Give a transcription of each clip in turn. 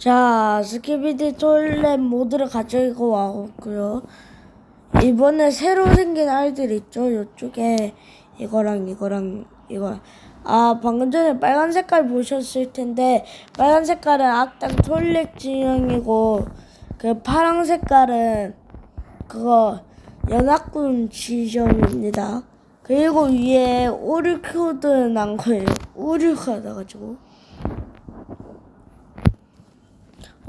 자, 스키비디 톨렛 모드를 가지고 와봤고요. 이번에 새로 생긴 아이들 있죠? 요쪽에 이거랑 이거랑 이거. 아, 방금 전에 빨간 색깔 보셨을 텐데 빨간 색깔은 악당 톨렛 진영이고 그 파란 색깔은 그거 연합군 지점입니다. 그리고 위에 오류 코드 난 거예요. 오류가 나가지고.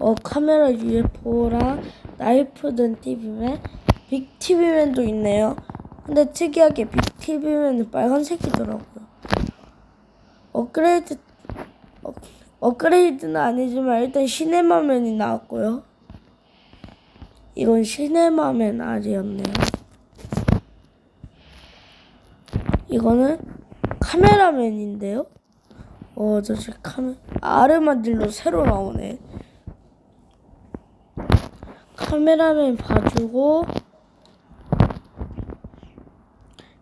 어 카메라 UFO랑 나이프 든 TV맨 빅 TV맨도 있네요. 근데 특이하게 빅 TV맨은 빨간색이더라고요. 업그레이드 업, 업그레이드는 아니지만 일단 시네마맨이 나왔고요. 이건 시네마맨 알이었네요. 이거는 카메라맨인데요. 어, 저 지금 카메 아르마딜로 새로 나오네. 카메라맨 봐주고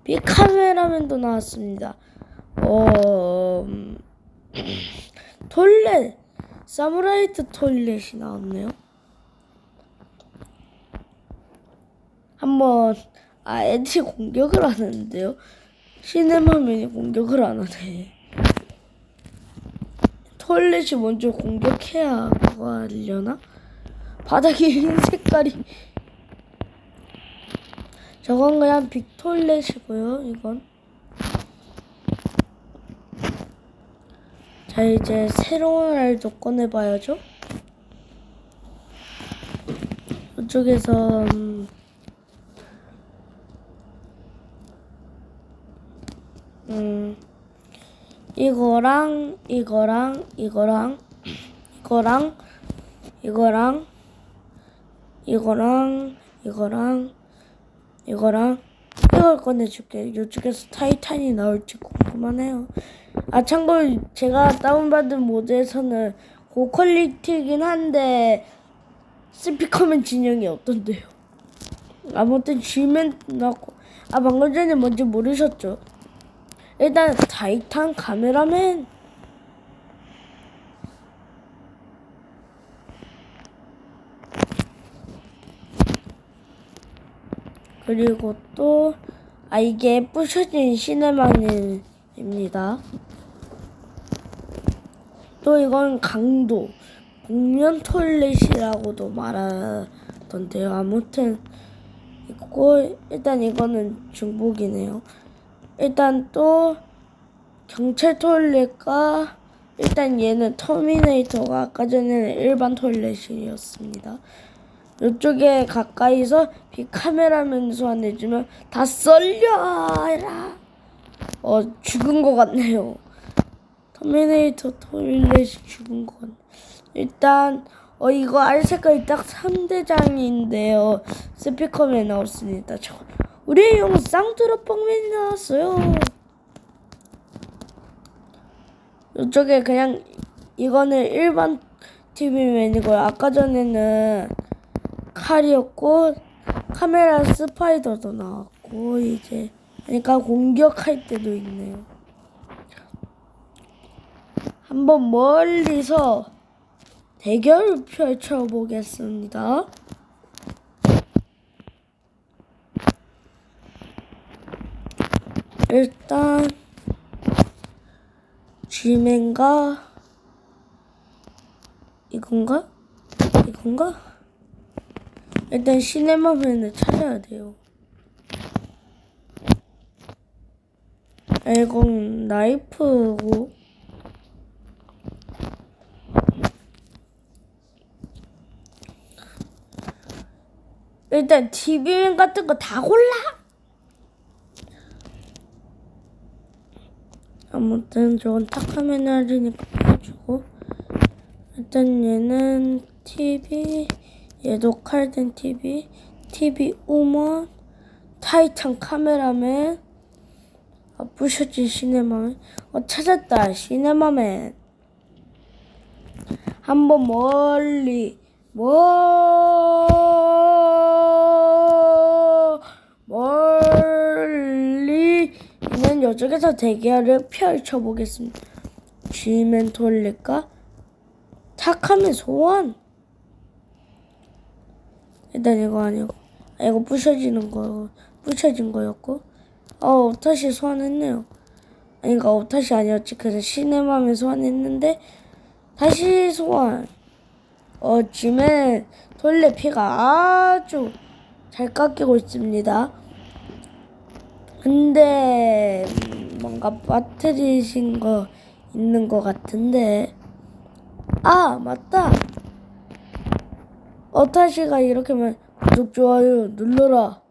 비카메라맨도 나왔습니다. 어 음, 톨렛 사무라이트 톨렛이 나왔네요. 한번 아 애들이 공격을 하는데요. 시네마맨이 공격을 안 하네. 톨렛이 먼저 공격해야 그거 하려나? 바닥에 흰 색깔이. 저건 그냥 빅톨렛이고요 이건. 자 이제 새로운 알도 꺼내봐야죠. 이쪽에서 음, 음 이거랑 이거랑 이거랑 이거랑 이거랑 이거랑 이거랑 이거랑 이걸 꺼내줄게. 이쪽에서 타이탄이 나올지 궁금하네요. 아 참고로 제가 다운받은 모드에서는 고퀄리티긴 한데 스피커맨 진영이 어떤데요? 아무튼 G맨 나고 아 방금 전에 뭔지 모르셨죠? 일단 타이탄 카메라맨 그리고 또, 아, 이게 부셔진 시네마님입니다. 또 이건 강도, 복면 톨렛이라고도 말하던데요. 아무튼, 있고, 일단 이거는 중복이네요. 일단 또, 경찰 톨렛과, 일단 얘는 터미네이터가 아까 전에는 일반 톨렛이었습니다. 이쪽에 가까이서 비카메라맨 소환해주면 다 썰려라. 어 죽은 것 같네요. 터미네이터 토일렛이 죽은 것 같네. 일단 어 이거 알 색깔이 딱 3대장인데요. 스피커맨 나왔습니다. 저 우리의 용 쌍두로 뻥맨이 나왔어요. 이쪽에 그냥 이거는 일반 TV맨이고요. 아까 전에는 칼이었고 카메라 스파이더도 나왔고 이제 그러니까 공격할 때도 있네요. 한번 멀리서 대결을 펼쳐보겠습니다. 일단 G맨가 이건가? 이건가? 일단 시네마맨을 찾아야 돼요. 아, 이건 나이프고 일단 TV맨 같은 거 다 골라. 아무튼 저건 탁하면 하리니까 보여주고 일단 얘는 TV 얘도 칼든 TV TV 우먼 타이탄 카메라맨 아, 부셔진 시네마맨 어 찾았다 시네마맨 한번 멀리 멀 멀리 있는 이쪽에서 대결을 펼쳐보겠습니다. G맨 톨렛과 착하면 소원. 일단 이거 아니고 아, 이거 부셔지는 거 부셔진 거였고 어 오타시 소환했네요. 아니 그러니까 오타시 아니었지 그래서 신의 마음에 소환했는데 다시 소환. 어 지멘 돌레 피가 아주 잘 깎이고 있습니다. 근데 음, 뭔가 빠뜨리신 거 있는 것 같은데 아 맞다 어타시가 이렇게 만 구독 좋아요 눌러라